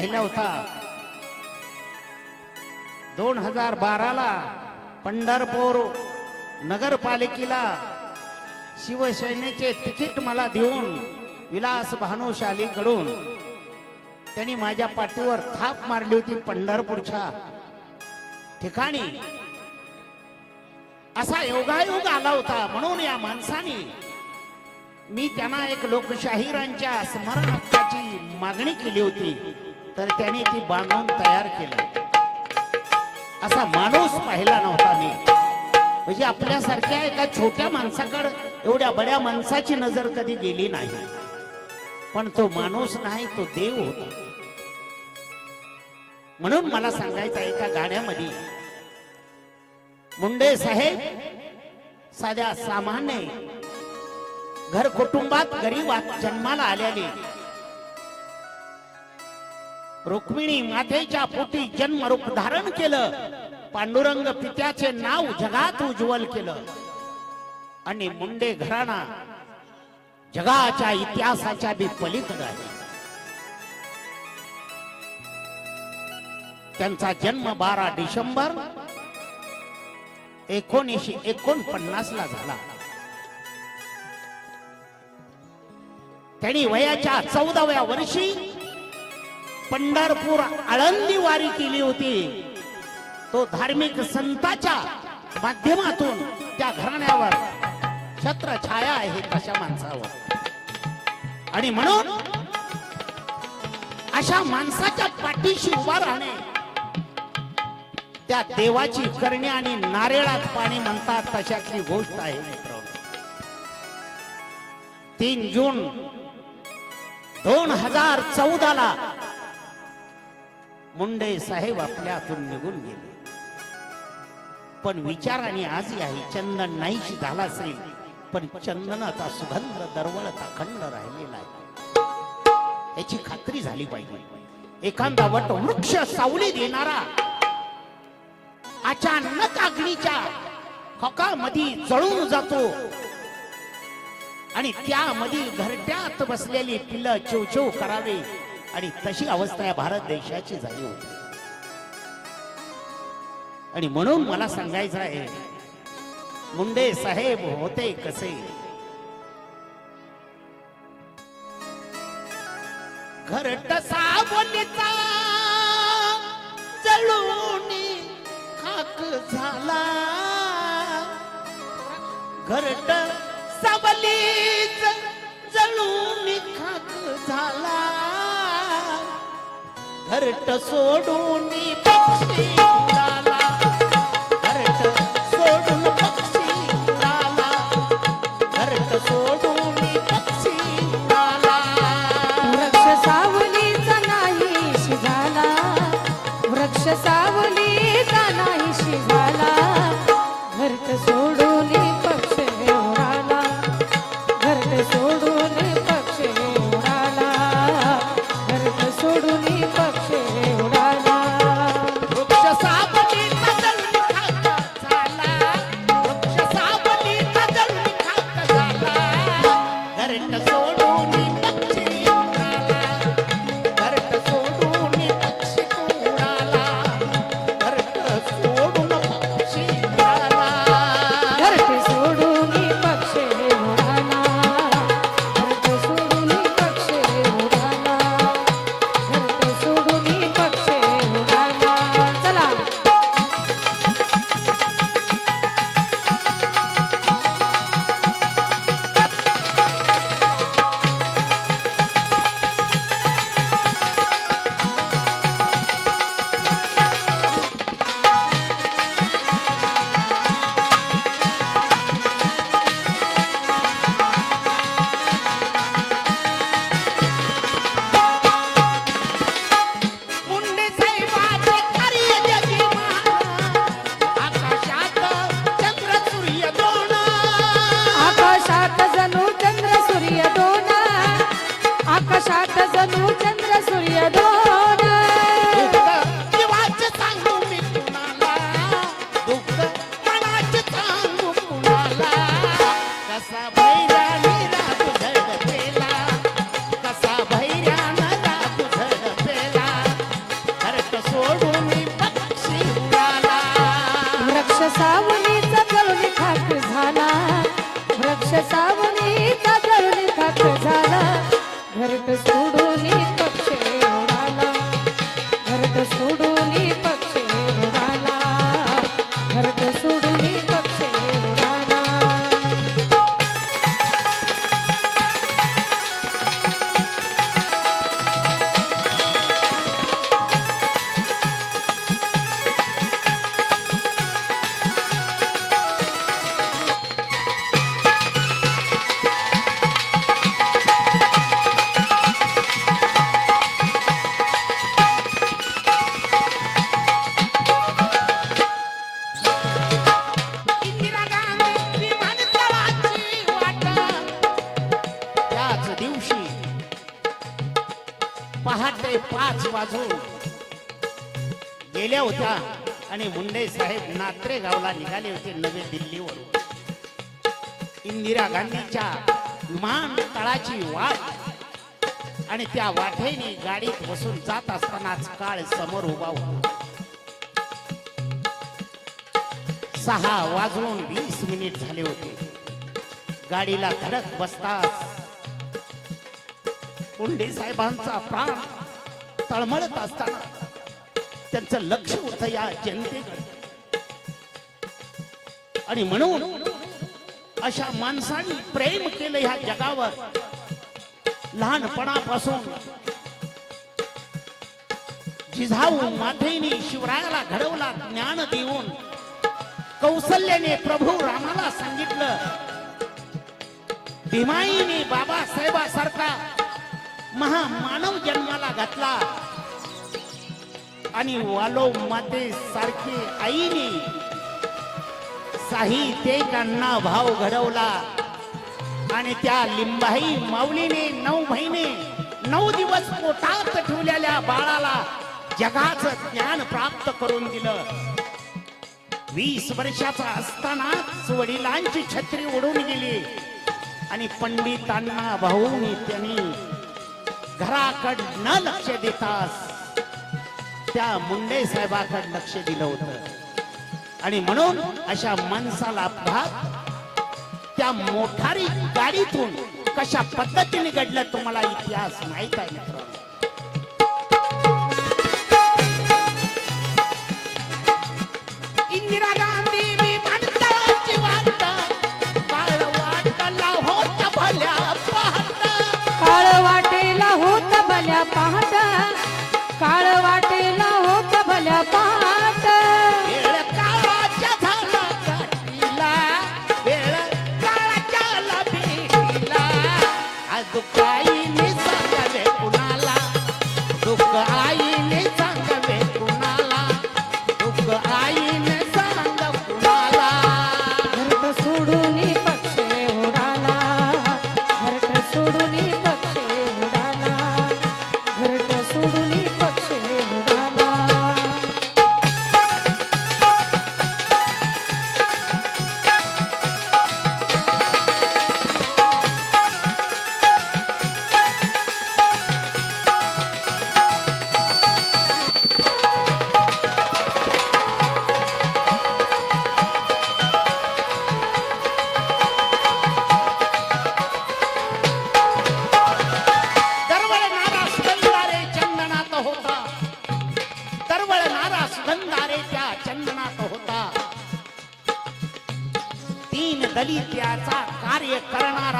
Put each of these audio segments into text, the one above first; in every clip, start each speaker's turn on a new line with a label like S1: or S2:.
S1: पहिला होता. दोन हजार बाराला पंढरपूर नगरपालिकेला शिवसेनेचे तिकीट मला देऊन विलास भानुशालीकडून त्यांनी माझ्या पाठीवर थाप मारली होती पंढरपूरच्या ठिकाणी. असा योगायोग आला होता म्हणून या माणसाने मी त्यांना एक लोकशाहीरांच्या स्मरण हक्काची मागणी केली होती. तर त्याने ती बांधून तयार केलं. असा माणूस पाहिला नव्हता मी. म्हणजे आपल्यासारख्या एका छोट्या माणसाकडे एवढ्या बड्या माणसाची नजर कधी गेली नाही. पण तो माणूस नाही तो देव होता. म्हणून मला सांगायचं एका गाण्यामध्ये मुंडे साहेब साध्या सामान्य घर कुटुंबात गरीबात जन्माला आल्याने रुक्मिणी मातेच्या पोटी जन्मरूप धारण केलं. पांडुरंग पित्याचे नाव जगात उज्ज्वल केलं. आणि मुंडे घराणा जगाच्या इतिहासाच्या बी पलीकडे आहे. त्यांचा जन्म बारा डिसेंबर एकोणीशे एकोणपन्नास ला झाला. त्यांनी वयाच्या चौदाव्या वर्षी पंढरपूर आळंदी वारी केली होती. तो धार्मिक संताच्या माध्यमातून त्या घराण्यावर छत्र छाया आहे तशा माणसावर. आणि म्हणून अशा माणसाच्या पाठीशी उभा राहणे त्या देवाची करणे आणि नारळात पाणी म्हणतात तशातली गोष्ट आहे मित्र तीन जून दोन हजार चौदा ला मुंडे साहेब आपल्यातून निघून गेले. पण विचाराने आजही आहे चंदन नाहीशी झाला असेल पण चंदनाचा सुगंध दरवळत खंड राहिलेला आहे. याची खात्री झाली पाहिजे. एखादा वट वृक्ष सावली देणारा अचानक अग्नीच्या खोकामध्ये जळून जातो. आणि त्यामध्ये घरट्यात बसलेली पिल्लं चिवचिव करावे. आणि तशी अवस्था या भारत देशाची झाली होती. आणि म्हणून मला सांगायचं आहे मुंडे साहेब होते कसे? घरट सावलीचा जळून खाक झाला. घरट सावलीच దిట్ట సోడు నీ పక్షి I'm sorry. पहाटे पाच वाजून गेल्या होत्या आणि मुंडे साहेब नात्रे गावला निघाले होते नवी दिल्लीवरून. इंदिरा गांधीच्या विमानतळाची वाट आणि त्या वाटेने गाडीत बसून जात असतानाच काळ समोर उभा होता. सहा वाजून वीस मिनिट झाले होते. गाडीला धडक बसताच मुंडे साहेबांचा प्राण तळमळत असताना त्यांचं लक्ष होत या जनतेकडे. आणि म्हणून अशा माणसांनी प्रेम केलं ह्या जगावर. लहानपणापासून जिजाऊ माथेनी शिवरायाला घडवला ज्ञान देऊन कौशल्याने प्रभू रामाला सांगितलं भीमाईने बाबासाहेबासारखा महामानव जन्माला घातला. आणि वालो माते सारखे आईने साहित्यिकांना भाव घडवला. आणि त्या लिंबाई माऊलीने नऊ महिने नऊ दिवस पोटात ठेवलेल्या बाळाला जगाचं ज्ञान प्राप्त करून दिलं. वीस वर्षाचा असतानाच वडिलांची छत्री उडून गेली. आणि पंडितांना भाऊनी त्यांनी घराकड न लक्ष देतास त्या मुंडे साहेबाकड लक्ष दिलं होत. आणि म्हणून अशा माणसाला अपघात त्या मोठारी गाडीतून कशा पद्धतीने घडलं तुम्हाला इतिहास माहीत आहे मित्रांनो? इंदिरा भल्या पाहता
S2: काळ वाटेला होत भल्या
S1: पाहता.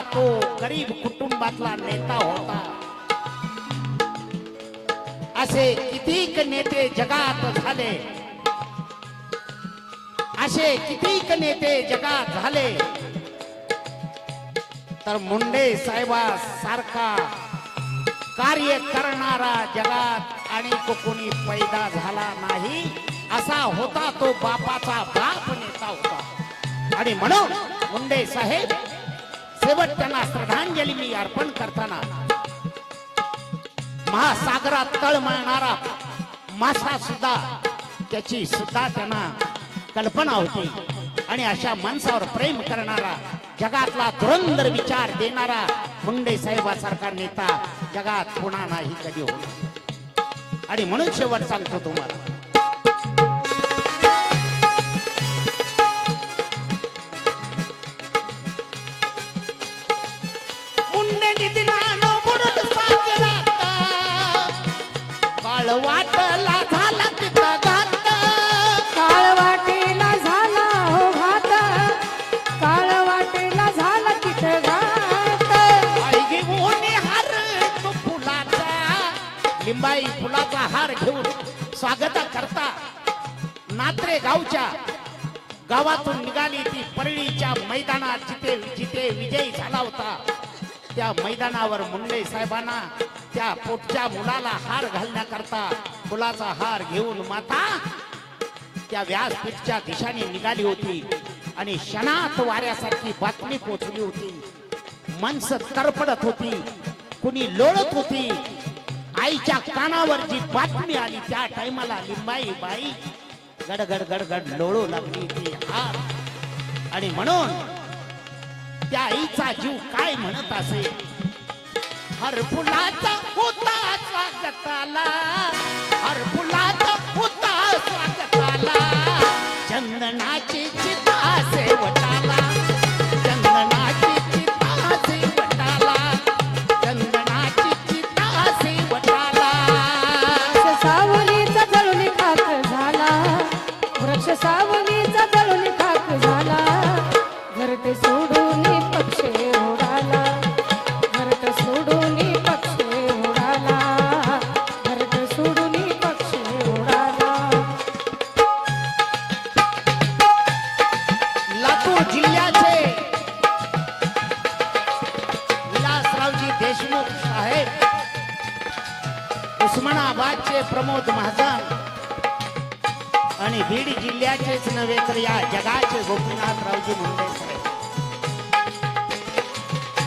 S1: तो गरीब कुटुंबातला नेता होता. असे कितीक नेते जगात झाले? असे कितीक नेते जगात झाले? तर मुंडे साहेबा सारखा कार्य करणारा जगात आणि कोणी पैदा झाला नाही असा होता तो बापाचा बाप नेता होता. आणि म्हणून मुंडे साहेब शेवट त्यांना श्रद्धांजली मी अर्पण करताना महासागरात तळमळणारा मासा सुद्धा त्याची सुद्धा त्यांना कल्पना होती. आणि अशा माणसावर प्रेम करणारा जगातला धुरंदर विचार देणारा मुंडे साहेबासारखा नेता जगात कोणा नाही कधी होणार. आणि म्हणून शेवट सांगतो तुम्हाला लिंबाई फुलाचा हार घेऊन स्वागत करता नात्रे गावच्या. गावातून निघाली ती परळीच्या मैदानात जिथे जिथे विजयी झाला होता. त्या मैदानावर मुंडे साहेबांना त्या पोटच्या मुलाला हार घालण्याकरता फुलाचा हार घेऊन माता त्या व्यासपीठच्या दिशाने निघाली होती आणि क्षणात वाऱ्यासारखी बातमी पोचली होती. माणसं तरपडत होती. कुणी लोळत होती. आईच्या कानावर जी बातमी आली त्या टायमाला लिंबाई बाई गडगड गडगड लोळू लागली ती हार. आणि म्हणून त्या आईचा जीव काय म्हणत असे? हर फुलाचा होता स्वागताला. हर फुलाचा होता स्वागताला. चंदनाची चिता सेवट साहेब उस्मानाबादचे प्रमोद महाजन आणि बीड जिल्ह्याचेच नव्हे तर या जगाचे गोपीनाथरावजी मुंडे साहेब.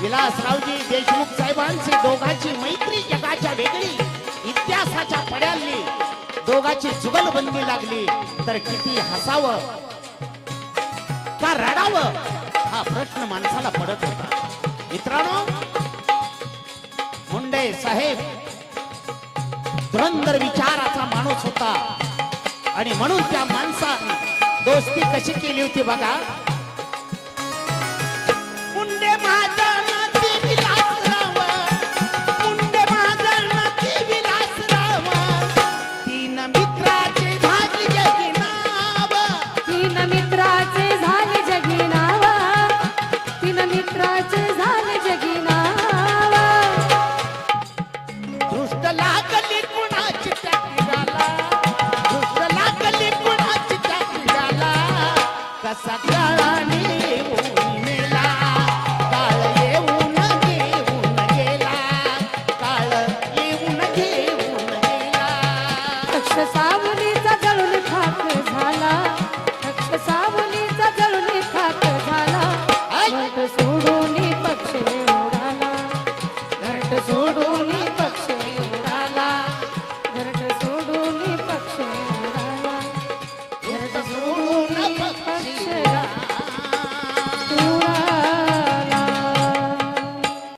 S1: विलासरावजी देशमुख साहेबांची दोघांची मैत्री जगाच्या वेगळी इतिहासाच्या पड्याली. दोघाची जुगलबंदी लागली तर किती हसावं का रडावं हा प्रश्न माणसाला पडत होता. मित्रांनो मुंडे साहेब. धुरंधर विचाराचा माणूस होता. आणि म्हणून त्या माणसाने दोस्ती कशी केली होती बघा? você sabe.